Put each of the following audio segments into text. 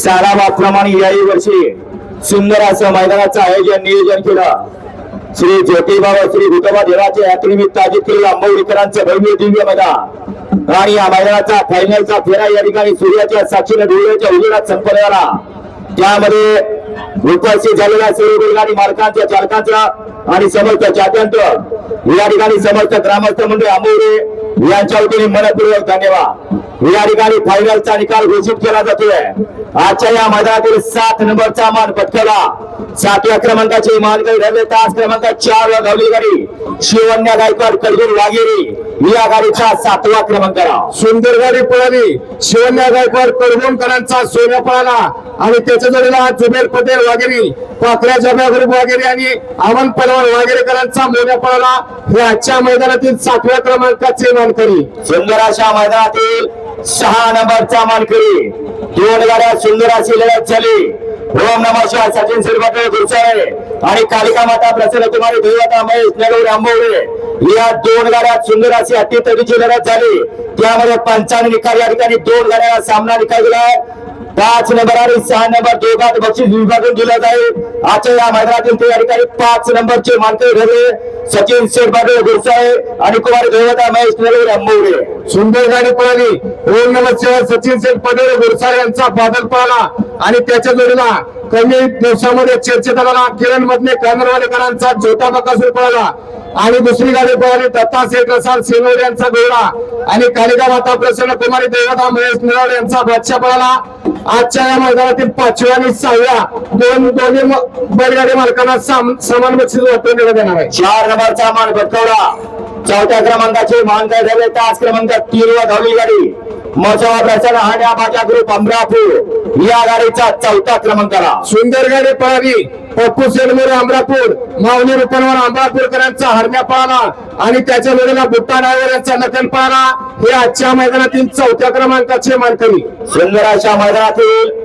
सालाबादप्रमाणे याही वर्षी सुंदर असं मैदानाचं आयोजन नियोजन केलं. श्री ज्योतिबाबा श्री विठोबा देवाच्या यात्रेनिमित्त आयोजित केलेलं आंबवडीकरांचं भव्य दिव्य मैदान. आणि या मैदानाचा फायनलचा फेरा या ठिकाणी सूर्याच्या साक्षीने डोळ्याच्या उजेडात संपन्न झाला. त्यामध्ये उपस्थित झालेल्या सर्व बैलगाडी मालकांच्या चालकांचा आणि समर्थ चात्यांत या ठिकाणी समर्थ ग्रामस्थ मंडळ आंबवडे यांच्या वतीने मनपूर्वक धन्यवाद. या ठिकाणी फायनलचा निकाल घोषित केला जातोय. आजच्या या मैदानातील सात नंबरचा मान पटकवला सातव्या क्रमांकाची मानकरी ठरले. तास क्रमांक चार वर धावली गाडी. शिवन्या गायकवाड कलगीर वाघेरी. या गाडीचा सातवा क्रमांकाला सुंदर गाडी पळाली. शिवन्या गायकवाड कडवणकरांचा सोन्या पळाला. आणि त्याच्या जोडीला जुबेर पटेल वगैरे पाखऱ्या जब्या ग्रुप वगैरे आणि अमन पलवान वगैरेकरांचा मोन्या पळाला. हे आजच्या मैदानातील सातव्या क्रमांकाचे मानकरी. सुंदर अशा मैदानातील सहा नंबरचा मानकरी. दोन गाड्या सुंदर अशी लढत झाली. ओम नमः शिवाय सचिन सिरपाटे गुरसाळे आणि कालिका माता प्रसन्न कुमारी देवता महेश नगौर आंबवडे या दोन गाड्या सुंदर अशी अतितडीची लढत झाली. त्यामध्ये पंचाने निकाल या ठिकाणी दोन गाड्या सामना निकाल दिलाय पाच नंबर आणि सहा नंबर दोघात बक्षीस विभागून दिलं जाईल. आजच्या या मैदानातील ते या ठिकाणी पाच नंबरचे मानकरी ठरले. सचिन शेरपाटे गुरसाळे आणि कुमार देवता महेश नगौर आंबवडे सुंदर गाडी पळाली. ओम नंबर शिवाय सचिन शेठ पटेल गुरसाळ यांचा बादल पळाला. आणि त्याच्या जोडीला कमी दिवसामध्ये चर्चेत आला किरण मधले कानरवालेकरांचा छोटा बकासूर पळाला. आणि दुसरी गाडी पळाली दत्ता शेख रसाल सिनोर यांचा गोळा आणि कालिका माता प्रसन्न कुमारी देवता महेश निराळ यांचा बादशाह पळाला. आजच्या या मैदानातील पाचव्या आणि सहाव्या दोन दोन्ही बैलगाडी मालकांना समान बक्षीस वाटून देण्यात येणार आहे. चार नंबरचा मान भटकवला. चौथ्या क्रमांकाचे मानकर ठरले तास क्रमांक तीन व धावली गाडी. प्रसन्न हाड्या माझ्या ग्रुप अमरापूर. या गाडीचा चौथा क्रमांकाला सुंदर गाडी पळाली पप्पू सेलमोरे अमरापूर माऊली रुपनवर अमरापूरकरांचा हरण्या पळाला आणि त्याच्या जोडीला बुट्टा ड्रायव्हर यांचा नकल पळाला. हे आजच्या मैदानातील चौथ्या क्रमांकाचे मानकरी. सुंदर अशा मैदानातील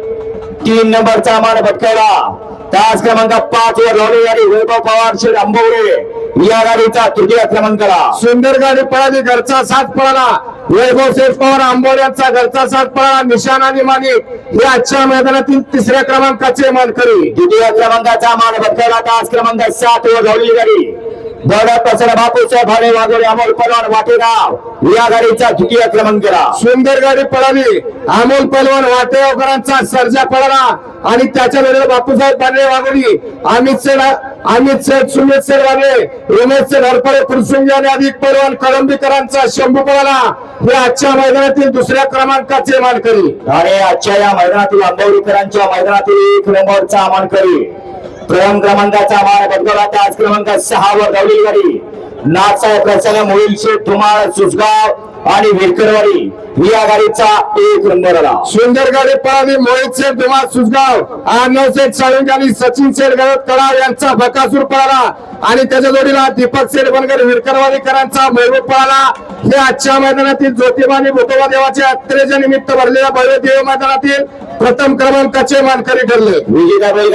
तीन नंबरचा मान पटकावला तास क्रमांक पाच वर धावली गाडी वैभव पवार शेठ आंबवडे या गाडीचा तृतीय क्रमांकाला सुंदर गाडी पळाली घरचा साथ पळाला. वैभव शेठ पवार आंबोड यांचा घरचा साथ पळाला. निशाण आणि मानिक हे आजच्या मैदानातील तिसऱ्या क्रमांकाचे मानकरी. द्वितीय क्रमांकाचा मान पटकावला तास क्रमांक सात वर धावली गाडी. बडा प्रसन्न बापूसाहेब भाडे वाघोडे अमोल पलवान वाटेगाव. या गाडीचा द्वितीय सुंदर गाडी पळाली. अमोल पलवान वाटेगावकरांचा सर्जा पळाला. आणि त्याच्या वेळेला बापूसाहेब पांढरे वागोली अमित सेठ अमित सेठ सुमित सेठ वागले धडपडे सेठ हरपळे आणि अधिक परवान कळंबीकरांचा शंभू पळाला. हे आजच्या मैदानातील दुसऱ्या क्रमांकाचे मानकरी. आणि आजच्या या मैदानातील आंबोलीकरांच्या मैदानातील एक नंबरचा मानकरी. प्रथम क्रमांकाचा मान पटकावला त्याच क्रमांक सहा वर धावलेली गाडी. नाथसाहेब प्रसन्न मोहिल शेठ धुमाळ सुसगाव आणि विरकरवाडी या गाडीचा एक नंबर आला. सुंदर गाडी पळाली मोहित सेठ धुमाळ सुसगाव अर्णव सेठ साळुंगे आणि सचिन सेठ गळत कळाव यांचा बकासूर पळाला. आणि त्याच्या जोडीला दीपक सेठ बनकर विरकरवाडीकरांचा महबूब पळाला. हे आजच्या मैदानातील ज्योतिबा आणि भूतोबा देवाच्या यात्रेच्या निमित्त भरलेल्या भव्य देव मैदानातील प्रथम क्रमांकाचे मानकरी ठरले. विजेता